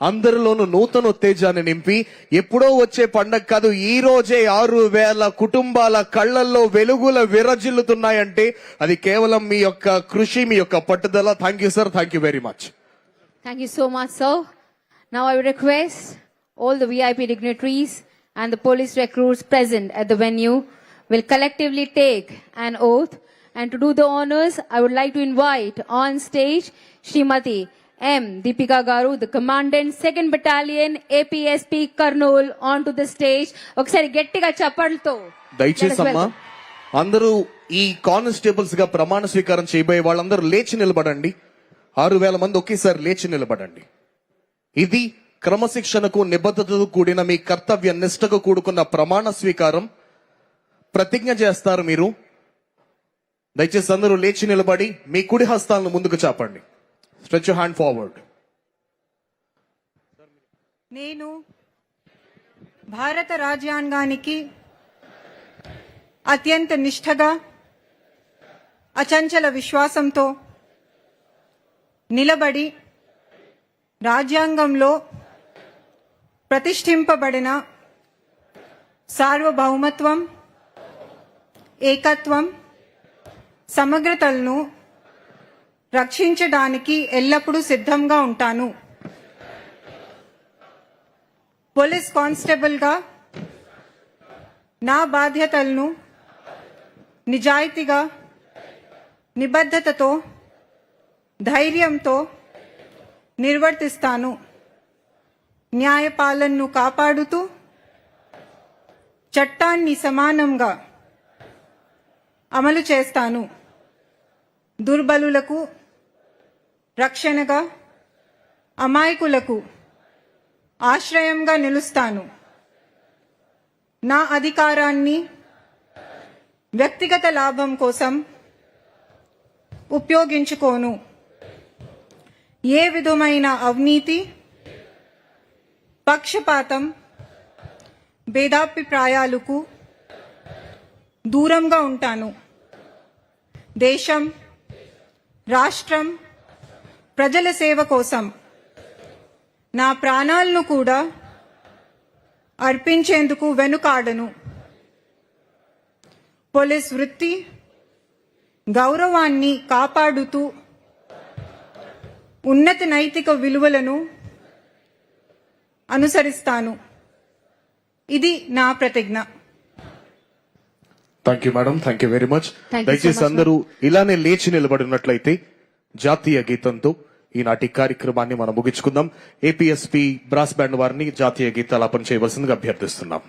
అందరిలోనూ నూతన ఉత్తేజాన్ని నింపి ఎప్పుడో వచ్చే పండగ కాదు ఈ రోజే ఆరు వేల కుటుంబాల కళ్ళల్లో వెలుగుల విరజిల్లుతున్నాయంటే అది కేవలం మీ యొక్క కృషి మీ యొక్క పట్టుదల. Thank you sir thank you very much thank you so much so నా I request all the VIP dignitaries and the police recruits present at the venue will collectively take and oath and to do the honours I would like to invite on stage Shrimati M. Deepika Garu, the commandant, 2nd Battalion, APSP Karnool, onto the stage. ఒకసారి గట్టిగా చప్పట్లతో దయచేసి అమ్మా అందరూ ఈ కానిస్టేబుల్స్గా ప్రమాణ స్వీకారం చేయబోయే వాళ్ళందరూ లేచి నిలబడండి. ఆరు వేల మంది ఒకేసారి లేచి నిలబడండి. ఇది క్రమశిక్షణకు నిబద్ధతతో కూడిన మీ కర్తవ్య నిష్టకు కూడుకున్న ప్రమాణ స్వీకారం. ప్రతిజ్ఞ చేస్తారు మీరు. దయచేసి అందరూ లేచి నిలబడి మీ కుడి హస్తాలను ముందుకు చాపండి. స్ట్రెచ్ హ్యాండ్ ఫార్వర్డ్ నేను భారత రాజ్యాంగానికి అత్యంత నిష్ఠగా అచంచల విశ్వాసంతో నిలబడి రాజ్యాంగంలో ప్రతిష్ఠింపబడిన సార్వభౌమత్వం ఏకత్వం సమగ్రతలను రక్షించడానికి ఎల్లప్పుడూ సిద్ధంగా ఉంటాను. పోలీస్ కానిస్టేబుల్గా నా బాధ్యతలను నిజాయితీగా నిబద్ధతతో ధైర్యంతో నిర్వర్తిస్తాను. న్యాయపాలనను కాపాడుతూ చట్టాన్ని సమానంగా అమలు చేస్తాను. దుర్బలులకు రక్షణగా అమాయకులకు ఆశ్రయంగా నిలుస్తాను. నా అధికారాన్ని వ్యక్తిగత లాభం కోసం ఉపయోగించుకోను. ఏ విధమైన అవినీతి పక్షపాతం భేదాభిప్రాయాలకు దూరంగా ఉంటాను. దేశం రాష్ట్రం ప్రజల సేవ కోసం నా ప్రాణాలను కూడా అర్పించేందుకు వెనుకాడను. పోలీస్ వృత్తి గౌరవాన్ని కాపాడుతూ ఉన్నత నైతిక విలువలను అనుసరిస్తాను. ఇది నా ప్రతిజ్ఞ. Thank you madam thank you very much Thank you so దయచేసి అందరూ ఇలానే లేచి నిలబడినట్లయితే జాతీయ గీతంతో ఈనాటి కార్యక్రమాన్ని మనం ముగించుకుందాం. ఏపీఎస్పీ బ్రాస్ బ్యాండ్ వారిని జాతీయ గీతాలాపన చేయవలసిందిగా అభ్యర్థిస్తున్నాం.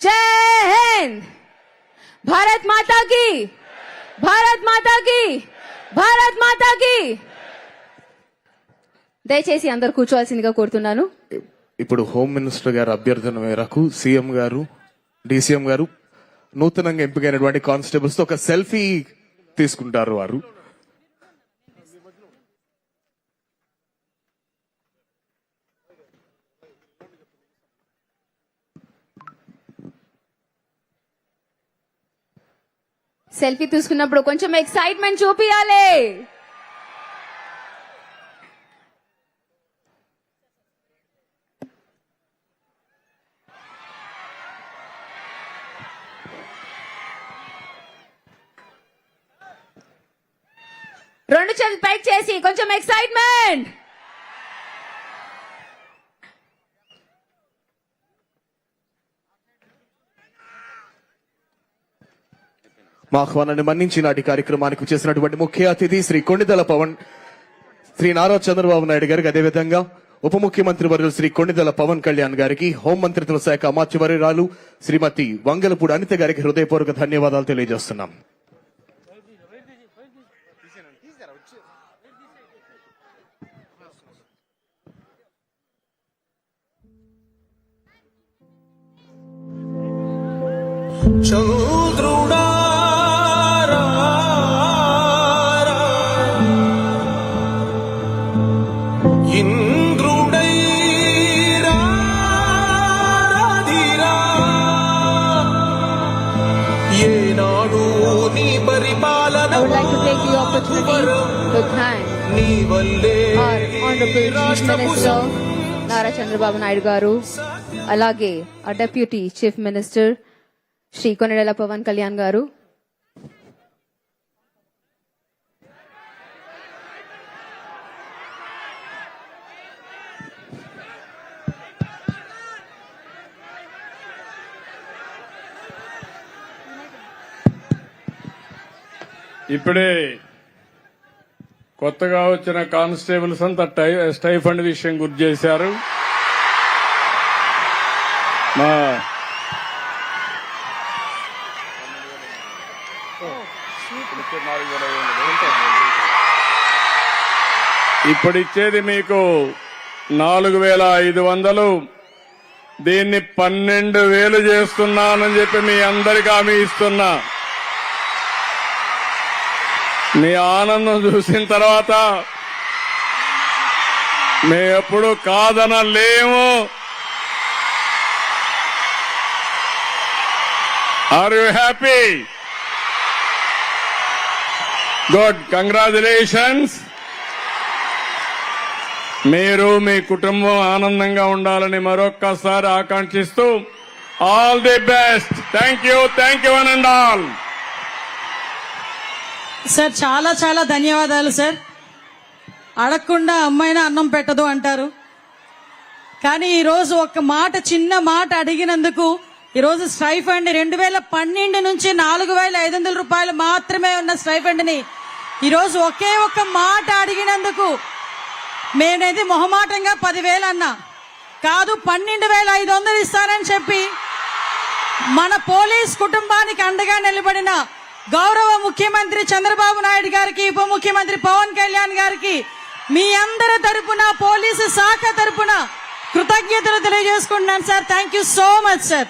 జై హింద్ భారత్ మాతాకి భారత్ మాతాకి భారత్ మాతాకి దయచేసి అందరు కూర్చోవాల్సిందిగా కోరుతున్నాను. ఇప్పుడు హోమ్ మినిస్టర్ గారు అభ్యర్థన మేరకు సీఎం గారు డిసిఎం గారు నూతనంగా ఎంపికైనటువంటి కానిస్టేబుల్స్తో ఒక సెల్ఫీ తీసుకుంటారు వారు. సెల్ఫీ తీసుకున్నప్పుడు కొంచెం ఎక్సైట్మెంట్ చూపియాలి. రెండు చేతులు పైకి చేసి కొంచెం ఎక్సైట్మెంట్ మా ఆహ్వానాన్ని మన్నించి నాటి కార్యక్రమానికి చేసినటువంటి ముఖ్య అతిథి శ్రీ కొండిదల పవన్ శ్రీ నారా చంద్రబాబు నాయుడు గారికి అదేవిధంగా ఉప ముఖ్యమంత్రి వర్యులు శ్రీ కొండిదల పవన్ కళ్యాణ్ గారికి హోంమంత్రిత్వ శాఖ అమాత్యవర్యురాలు శ్రీమతి వంగలపూడి అనిత గారికి హృదయపూర్వక ధన్యవాదాలు తెలియజేస్తున్నాం. చంద్రుడా నీ వల్లే Minister నారా చంద్రబాబు నాయుడు గారు అలాగే ఆ deputy chief minister Shri Konidela Pawan Kalyan garu ఇప్పుడే కొత్తగా వచ్చిన కానిస్టేబుల్స్ అంతా టై స్టైఫండ్ విషయం గుర్తు చేశారు. మా ఇప్పుడిచ్చేది మీకు నాలుగు వేల ఐదు వందలు. దీన్ని పన్నెండు వేలు చేస్తున్నానని చెప్పి మీ అందరికీ హామీ ఇస్తున్నా. మీ ఆనందం చూసిన తర్వాత మేము ఎప్పుడు కాదనలేము. Are you happy good congratulations మీరు మీ కుటుంబం ఆనందంగా ఉండాలని మరొక్కసారి ఆకాంక్షిస్తూ all the best thank you thank you and all sir చాలా చాలా ధన్యవాదాలు సార్. అడగకుండా అమ్మాయిన అన్నం పెట్టదు అంటారు. కానీ ఈరోజు ఒక మాట చిన్న మాట అడిగినందుకు ఈరోజు స్టైఫండ్ రెండు వేల పన్నెండు నుంచి నాలుగు వేల ఐదు వందల రూపాయలు మాత్రమే ఉన్న స్టైఫండ్ని ఈరోజు ఒకే ఒక మాట అడిగినందుకు నేనైతే మొహమాటంగా పదివేలు అన్నా. కాదు పన్నెండు వేల ఐదు వందలు ఇస్తానని చెప్పి మన పోలీస్ కుటుంబానికి అండగా నిలబడిన గౌరవ ముఖ్యమంత్రి చంద్రబాబు నాయుడు గారికి ఉప ముఖ్యమంత్రి పవన్ కళ్యాణ్ గారికి మీ అందరి తరపున పోలీసు శాఖ తరపున కృతజ్ఞతలు తెలియజేసుకుంటున్నాను sir. Thank you so much sir